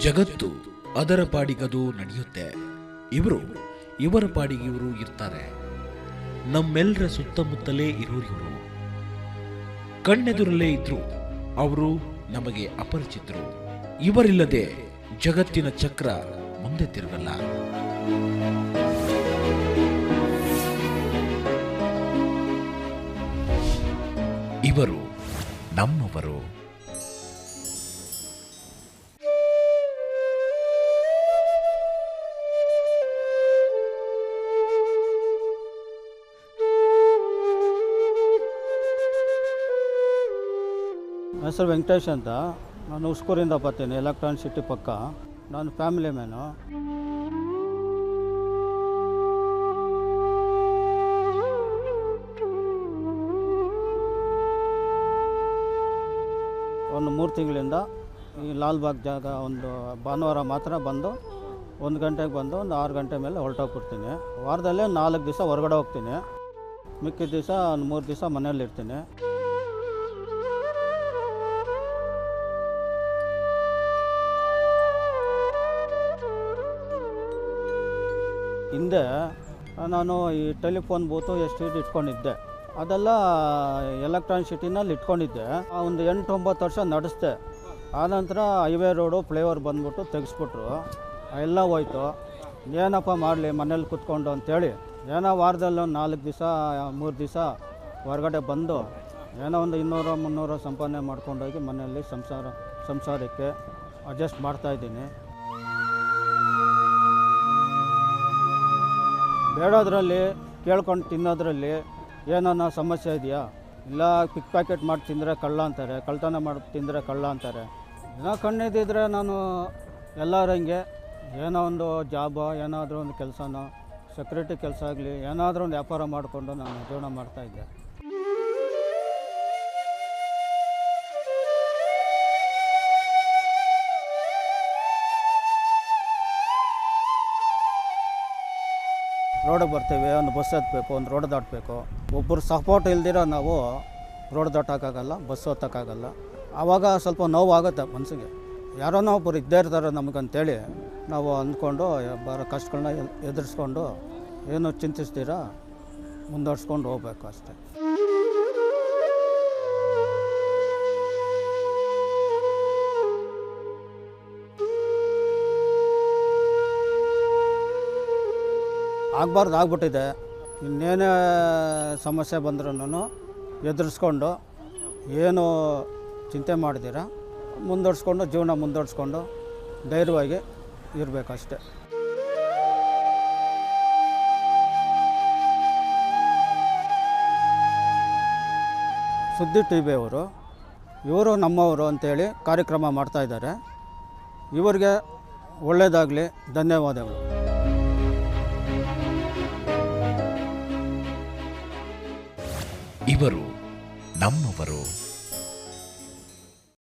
ಜಗತ್ತು ಅದರ ಪಾಡಿಗದು ನಡೆಯುತ್ತೆ. ಇವರು, ಇವರ ಪಾಡಿಗೆ ಇವರು ಇರ್ತಾರೆ. ನಮ್ಮೆಲ್ಲರ ಸುತ್ತಮುತ್ತಲೇ ಇರೋರು ಇವರು. ಕಣ್ಣೆದುರಲ್ಲೇ ಇದ್ರು, ಅವರು ನಮಗೆ ಅಪರಿಚಿತರು. ಇವರಿಲ್ಲದೆ ಜಗತ್ತಿನ ಚಕ್ರ ಮುಂದೆ ತಿರುಗಲ್ಲ. ಇವರು ನಮ್ಮವರು. ಹೆಸರು ವೆಂಕಟೇಶ್ ಅಂತ. ನಾನು ಉಸ್ಕೂರಿಂದ ಬರ್ತೀನಿ ಎಲೆಕ್ಟ್ರಾನಿಕ್ ಸಿಟಿ ಪಕ್ಕ. ನಾನು ಫ್ಯಾಮಿಲಿ ಮ್ಯಾನು. ಒಂದು ಮೂರು ತಿಂಗಳಿಂದ ಈ ಲಾಲ್ಬಾಗ್ ಜಾಗ ಒಂದು ಭಾನುವಾರ ಮಾತ್ರ ಬಂದು, ಒಂದು ಗಂಟೆಗೆ ಬಂದು ಒಂದು ಆರು ಗಂಟೆ ಮೇಲೆ ಹೊರಟೋಗ್ಬಿಡ್ತೀನಿ. ವಾರದಲ್ಲೇ ನಾಲ್ಕು ದಿವಸ ಹೊರಗಡೆ ಹೋಗ್ತೀನಿ. ಮಿಕ್ಕಿದ ದಿವಸ ಒಂದು ಮೂರು ದಿವಸ ಮನೇಲಿ ಹಿಂದೆ, ನಾನು ಈ ಟೆಲಿಫೋನ್ ಬೂತು ಎಷ್ಟು ಇಟ್ಕೊಂಡಿದ್ದೆ. ಅದೆಲ್ಲ ಎಲೆಕ್ಟ್ರಾನಿಕ್ ಸಿಟಿನಲ್ಲಿ ಇಟ್ಕೊಂಡಿದ್ದೆ. ಒಂದು ಎಂಟು ಒಂಬತ್ತು ವರ್ಷ ನಡೆಸ್ದೆ. ಆನಂತರ ಹೈವೇ ರೋಡು ಫ್ಲೇವರ್ ಬಂದ್ಬಿಟ್ಟು ತೆಗೆಸ್ಬಿಟ್ರು. ಎಲ್ಲ ಹೋಯ್ತು. ಏನಪ್ಪ ಮಾಡಲಿ ಮನೇಲಿ ಕುತ್ಕೊಂಡು ಅಂತೇಳಿ, ಏನೋ ವಾರದಲ್ಲಿ ಒಂದು ನಾಲ್ಕು ದಿವಸ, ಮೂರು ದಿವಸ ಹೊರಗಡೆ ಬಂದು ಏನೋ ಒಂದು ಇನ್ನೂರು, ಮುನ್ನೂರು ಸಂಪಾದನೆ ಮಾಡ್ಕೊಂಡೋಗಿ ಮನೆಯಲ್ಲಿ ಸಂಸಾರ, ಸಂಸಾರಕ್ಕೆ ಅಡ್ಜಸ್ಟ್ ಮಾಡ್ತಾಯಿದ್ದೀನಿ ಬೇಡೋದ್ರಲ್ಲಿ ಕೇಳ್ಕೊಂಡು ತಿನ್ನೋದ್ರಲ್ಲಿ ಏನನ್ನ ಸಮಸ್ಯೆ ಇದೆಯಾ? ಇಲ್ಲ, ಪಿಕ್ ಪ್ಯಾಕೆಟ್ ಮಾಡಿ ತಿಂದರೆ ಕಳ್ಳ ಅಂತಾರೆ, ಕಳ್ತನ ಮಾಡಿ ತಿಂದರೆ ಕಳ್ಳ ಅಂತಾರೆ. ಏನೋ ಕಣ್ಣಿದ್ದಿದ್ರೆ ನಾನು ಎಲ್ಲರಂಗೆ ಏನೋ ಒಂದು ಜಾಬೋ ಏನಾದರೂ ಒಂದು ಕೆಲಸನೋ ಸೆಕ್ಯೂರಿಟಿ ಕೆಲಸ ಆಗಲಿ, ಏನಾದರೂ ಒಂದು ವ್ಯಾಪಾರ ಮಾಡಿಕೊಂಡು ನಾನು ಜೀವನ ಮಾಡ್ತಾಯಿದ್ದೆ ರೋಡಿಗೆ ಬರ್ತೀವಿ, ಒಂದು ಬಸ್ ಹತ್ತಬೇಕು ಒಂದು ರೋಡ್ ದಾಟಬೇಕು. ಒಬ್ಬರು ಸಪೋರ್ಟ್ ಇಲ್ದಿರೋ ನಾವು ರೋಡ್ ದಾಟೋಕ್ಕಾಗಲ್ಲ ಬಸ್ ಹತ್ತಕ್ಕಾಗಲ್ಲ ಆವಾಗ ಸ್ವಲ್ಪ ನೋವಾಗುತ್ತೆ ಮನಸ್ಸಿಗೆ ಯಾರೋ ಒಬ್ಬರು ಇದ್ದೇ ಇರ್ತಾರೆ ನಮಗಂತೇಳಿ, ನಾವು ಅಂದ್ಕೊಂಡು ಬರೋ ಕಷ್ಟಗಳನ್ನ ಎದುರಿಸ್ಕೊಂಡು, ಏನು ಚಿಂತಿಸ್ತೀರ, ಮುಂದುವರ್ಸ್ಕೊಂಡು ಹೋಗ್ಬೇಕು ಅಷ್ಟೇ. ಆಗಬಾರ್ದು ಆಗ್ಬಿಟ್ಟಿದೆ. ಇನ್ನೇನೇ ಸಮಸ್ಯೆ ಬಂದ್ರೂ ಎದುರಿಸ್ಕೊಂಡು ಏನು ಚಿಂತೆ ಮಾಡಿದ್ದೀರಾ? ಮುಂದುವರ್ಸ್ಕೊಂಡು ಜೀವನ ಮುಂದುವರ್ಸ್ಕೊಂಡು ಧೈರ್ಯವಾಗಿ ಇರಬೇಕಷ್ಟೆ. ಸುದ್ದಿ ಟಿ ವಿ ಅವರು, ಇವರು ನಮ್ಮವರು ಅಂತೇಳಿ ಕಾರ್ಯಕ್ರಮ ಮಾಡ್ತಾಯಿದ್ದಾರೆ ಇವರಿಗೆ ಒಳ್ಳೆಯದಾಗಲಿ ಧನ್ಯವಾದಗಳು. ಇವರು ನಮ್ಮವರು.